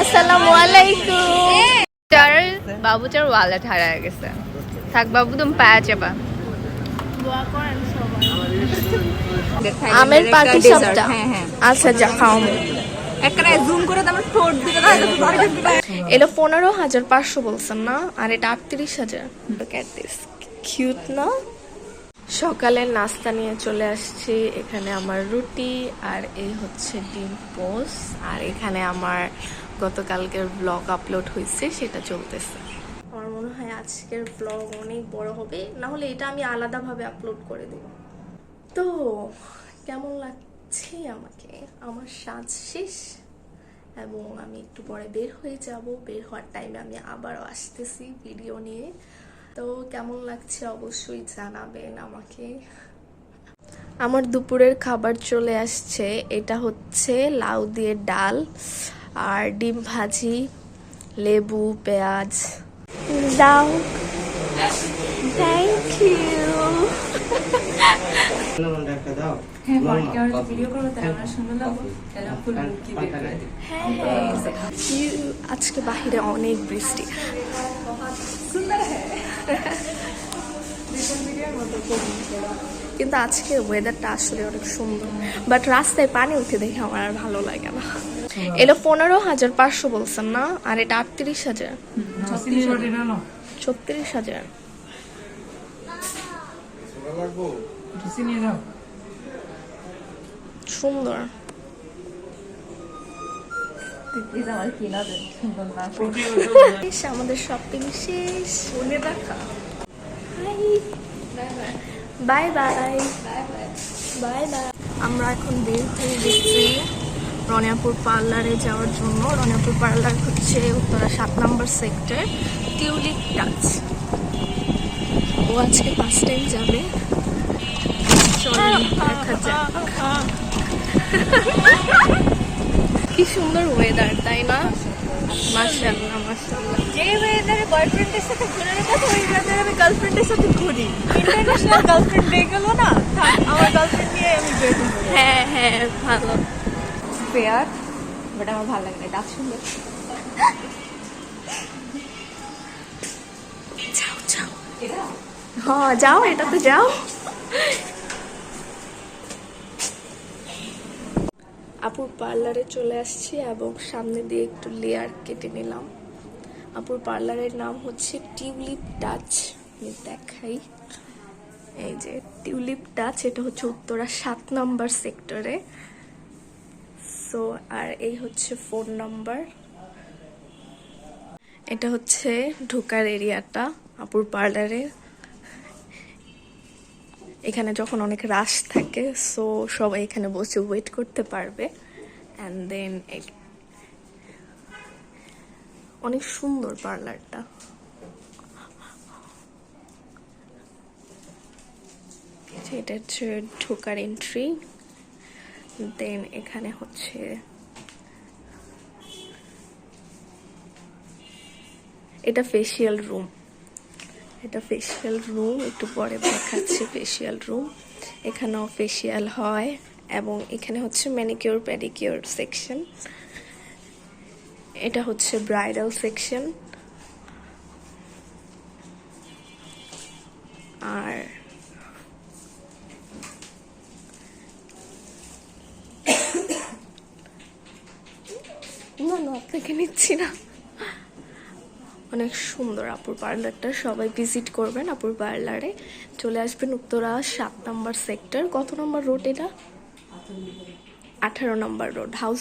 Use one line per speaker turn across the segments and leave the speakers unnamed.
আসসালামু আলাইকুম। চার বাবুচার ওয়ালেট হারায় গেছে। থাক বাবু তুমি পায়া চাপা। আমের পাটি সাপটা
হ্যাঁ হ্যাঁ।
আচ্ছা যা খাও। এটা পনেরো হাজার পাঁচশো বলছেন না আর এটা আটত্রিশ হাজার। কিউট না? সকালের নাস্তা নিয়ে চলে আসছি। এখানে আমার রুটি আর এই হচ্ছে ডিম পোস আর এখানে আমার গতকালকের ব্লগ আপলোড হয়েছে, সেটা চলতেছে। আমার মনে হয় আজকের ব্লগ অনেক বড় হবে, না হলে এটা আমি আলাদাভাবে আপলোড করে দেব। তো, কেমন লাগছে আমাকে? আমার সাজ শেষ, এবং আমি একটু পরে বের হয়ে যাব। বের হওয়ার টাইমে আমি আবারও আসতেছি ভিডিও নিয়ে। তো, কেমন লাগছে অবশ্যই জানাবেন আমাকে। আমার দুপুরের খাবার চলে আসছে, এটা হচ্ছে লাউ দিয়ে ডাল। আর ডিম ভাজি লেবু পেঁয়াজ। দাও। থ্যাংক ইউ হ্যাঁ হ্যাঁ। আজকে বাহিরে অনেক বৃষ্টি। কিন্তু আজকে ওয়েদারটা আসলে অনেক সুন্দর। বাট রাস্তায় পানি উঠে দেখে আমার আর ভালো লাগে না। এটা পনেরো হাজার পাঁচশো বলছেন না? আর এটা আটত্রিশ হাজার। ছত্রিশ হাজার। সুন্দর। আমাদের শপিং শেষ। মনে রাখা বাই বাই বাই বাই আমরা এখন বের হয়ে গেছি রনিয়াপুর পার্লারে যাওয়ার জন্য। রনিয়াপুর পার্লার হচ্ছে উত্তরা সাত নম্বর সেক্টর টিউলিপ টাচ। ও আজকে পাঁচ টাইম যাবে। চলো দেখা যাক। কি সুন্দর ওয়েদার তাই না? মাশাআল্লাহ মাশাআল্লাহ।
যে ওয়েদারে বয়ফ্রেন্ডের সাথে ঘোরার কথা ওই ওয়েদারে আমি গার্লফ্রেন্ডের সাথে ঘুরি। ইন্টারন্যাশনাল গার্লফ্রেন্ড ডে গেল না আমার গার্লফ্রেন্ড নিয়ে আমি বের
হ্যাঁ হ্যাঁ ভালো।
ফেয়ার বাট আমার ভালো লাগে না ডাক সুন্দর।
যাও যাও। হ্যাঁ যাও এটা তো যাও। আপুর পার্লারে চলে আসছি এবং সামনে দিয়ে একটু লেয়ার কেটে নিলাম। আপুর পার্লারের নাম হচ্ছে টিউলিপ টাচ দেখাই। এই যে টিউলিপ টাচ এটা হচ্ছে উত্তরা সাত নম্বর সেক্টরে। সো আর এই হচ্ছে ফোন নাম্বার। এটা হচ্ছে ঢোকার এরিয়াটা আপুর পার্লারে। এখানে যখন অনেক রাশ থাকে সো সবাই এখানে বসে ওয়েট করতে পারবে। অ্যান্ড দেন অনেক সুন্দর পার্লারটা। এটা হচ্ছে ঢোকার এন্ট্রি দেন এখানে হচ্ছে এটা ফেসিয়াল রুম এটা ফেসিয়াল রুম একটু পরে দেখাচ্ছে ফেসিয়াল রুম এখানেও ফেসিয়াল হয় এবং এখানে হচ্ছে ম্যানিকিউর প্যাডিকিউর সেকশন এটা হচ্ছে ব্রাইডাল সেকশন আর না না, আপনাকে নিচ্ছি না। অনেক সুন্দর আপুর পার্লারটা সবাই ভিজিট করবেন আপুর পার্লারে চলে আসবেন উত্তরা সাত নম্বর সেক্টর কত নম্বর রোড এটা? আঠারো নম্বর রোড হাউস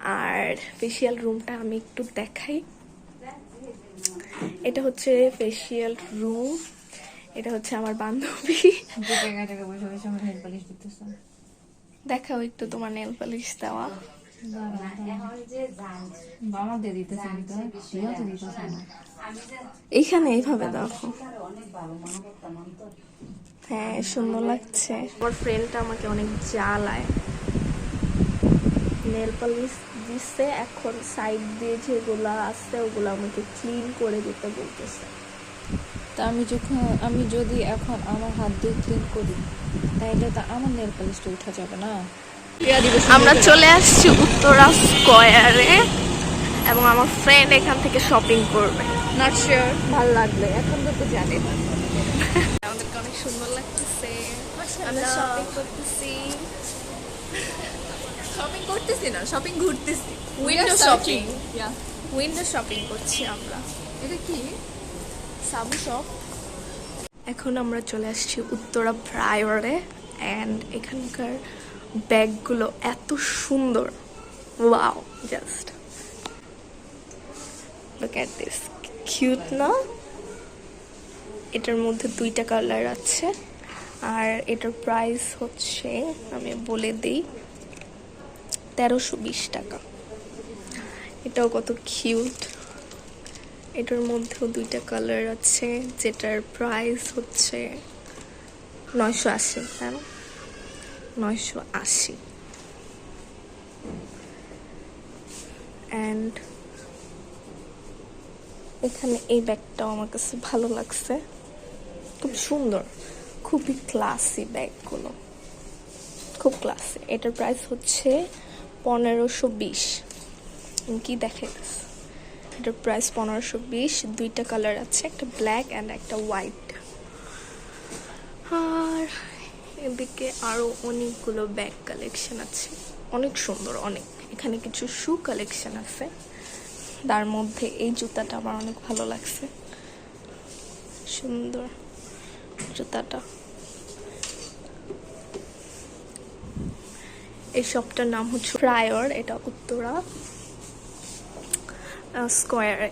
আর ফেসিয়াল রুমটা আমি একটু দেখাই। এটা হচ্ছে ফেসিয়াল রুম এটা হচ্ছে আমার বান্ধবী। দেখাও একটু তোমার নেল পালিশ দেওয়া। এইখানে এইভাবে দেখো। হ্যাঁ সুন্দর লাগছে। আমার ফ্রেন্ডটা আমাকে অনেক জ্বালায়। নেল পলিশ দিচ্ছে এখন সাইড দিয়ে যেগুলো আছে ওগুলো আমাকে ক্লিন করে দিতে বলতেছে।
তা আমি যখন আমি যদি এখন আমার হাত দিয়ে ক্লিন করি তাহলে তো আমার নেল পালিশটা উঠা যাবে না।
আমরা চলে আসছি উত্তরা স্কয়ারে এবং আমার ফ্রেন্ড এখান থেকে শপিং করবে।
নট শিওর ভালো লাগবে এখন তো জানি। না
আমাদেরকে অনেক সুন্দর লাগতেছে। আমরা শপিং করতেছি।
শপিং করতেছি না শপিং ঘুরতেছি।
Shopping.
ইয়া
উইন্ডো শপিং করছি আমরা।
এটা কি?
সাবু শপ এখন আমরা চলে আসছি উত্তরা প্রায়রে অ্যান্ড এখানকার ব্যাগগুলো এত সুন্দর। Wow just look at this cute না এটার মধ্যে দুইটা কালার আছে আর এটার প্রাইস হচ্ছে আমি বলে দিই তেরোশো বিশ টাকা। এটাও কত কিউট এটার মধ্যেও দুইটা কালার আছে, যেটার প্রাইস হচ্ছে নয়শো আশি না? নয়শো আশি। অ্যান্ড এখানে এই ব্যাগটাও আমার কাছে ভালো লাগছে। খুব সুন্দর, খুবই ক্লাসি ব্যাগগুলো। খুব ক্লাসি এটার প্রাইস হচ্ছে পনেরোশো বিশ। কি দেখাইতেছে এটার প্রাইস পনেরোশো বিশ, দুইটা কালার আছে, একটা ব্ল্যাক অ্যান্ড একটা হোয়াইট আর এদিকে আরও অনেকগুলো ব্যাগ কালেকশন আছে। অনেক সুন্দর, অনেক। এখানে কিছু শু কালেকশন আছে। তার মধ্যে এই জুতাটা আমার অনেক ভালো লাগছে। সুন্দর জুতাটা। এই শপটার নাম হচ্ছে প্রায়র এটা উত্তরা স্কোয়ারে।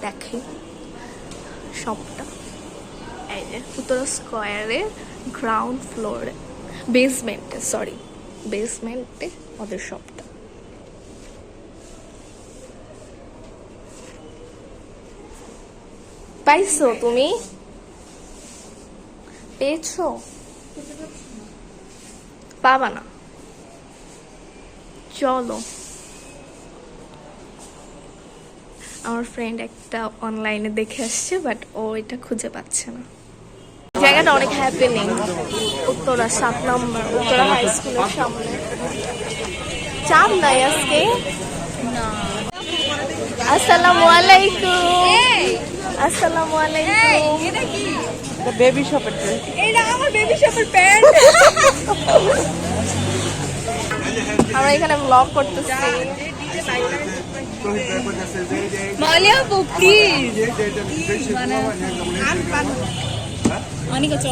দেখি শপটা। এই যে, উত্তরা স্কোয়ারে, গ্রাউন্ড ফ্লোরে বেসমেন্টে সরি বেসমেন্টে ওদের শপটা। পাইছো তুমি? পেয়েছ? পাবা না। চলো। আমার ফ্রেন্ড একটা অনলাইনে দেখে আসছে বাট ও এটা খুঁজে পাচ্ছে না। জায়গাটা অনেক হ্যাপেনিং উত্তরা সাত নম্বর উত্তরা হাই স্কুলের সামনে। চাপ নাই আজকে? আসসালামু আলাইকুম। আসসালামু আলাইকুম।
বেবি শপের
এটা আমার বেবি শপের প্যান্ট
আমরা এখানে ব্লগ করতেছি।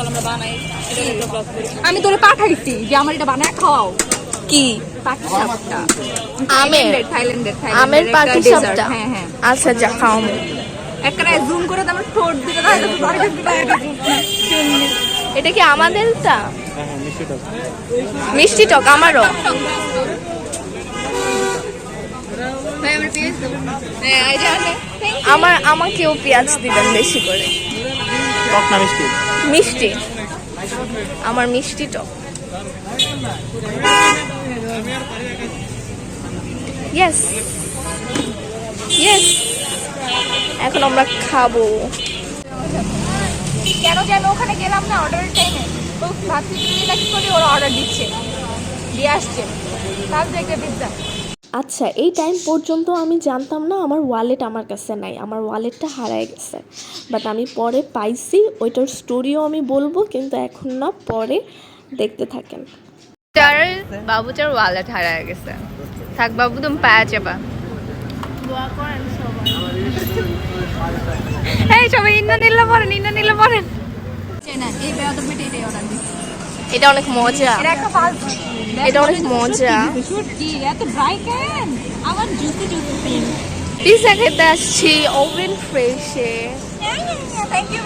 আমরা বানাই। আমি তোরে পাঠাইছি যে আমার এটা বানায় খাওয়াও।
কি?
পাটি সাপটা।
আমের।
থাইল্যান্ডের
আমের পাটি সাপটা?
হ্যাঁ হ্যাঁ।
আচ্ছা যা খাও
জুম করে ঠোঁট
এটা কি আমাদেরটা? মিষ্টি টক। আমারও। আমার আমাকেও পেঁয়াজ দিবেন বেশি করে।
টক না মিষ্টি?
মিষ্টি। আমার মিষ্টি টক। ইয়েস ইয়েস এখন আমরা খাব।
কেন যেন ওখানে গেলাম না অর্ডারের টাইমে তো ভাবছি নাকি করি ওরা অর্ডার দিচ্ছে দিয়ে আসছে। কাল থেকে পিৎজা
আচ্ছা এই টাইম পর্যন্ত আমি জানতাম না আমার ওয়ালেট আমার কাছে নাই আমার ওয়ালেটটা হারায় গেছে। বাট আমি পরে পাইছি ওইটার স্টোরিও আমি বলব কিন্তু এখন না পরে দেখতে থাকেন।
বাবুটার ওয়ালেট হারায় গেছে। থাক বাবু তুমি পায়া চাপা। এই সবাই ইন্না নিলে পড়েন ইন্না নিলে পড়েন না এই বেয়াদবিটা এটাই অর্ডার দিচ্ছে
এটা অনেক মজা।
এটা
অনেক মজা। পিজা খেতে আসছি ওভেন ফ্রেশে
থ্যাংক ইউ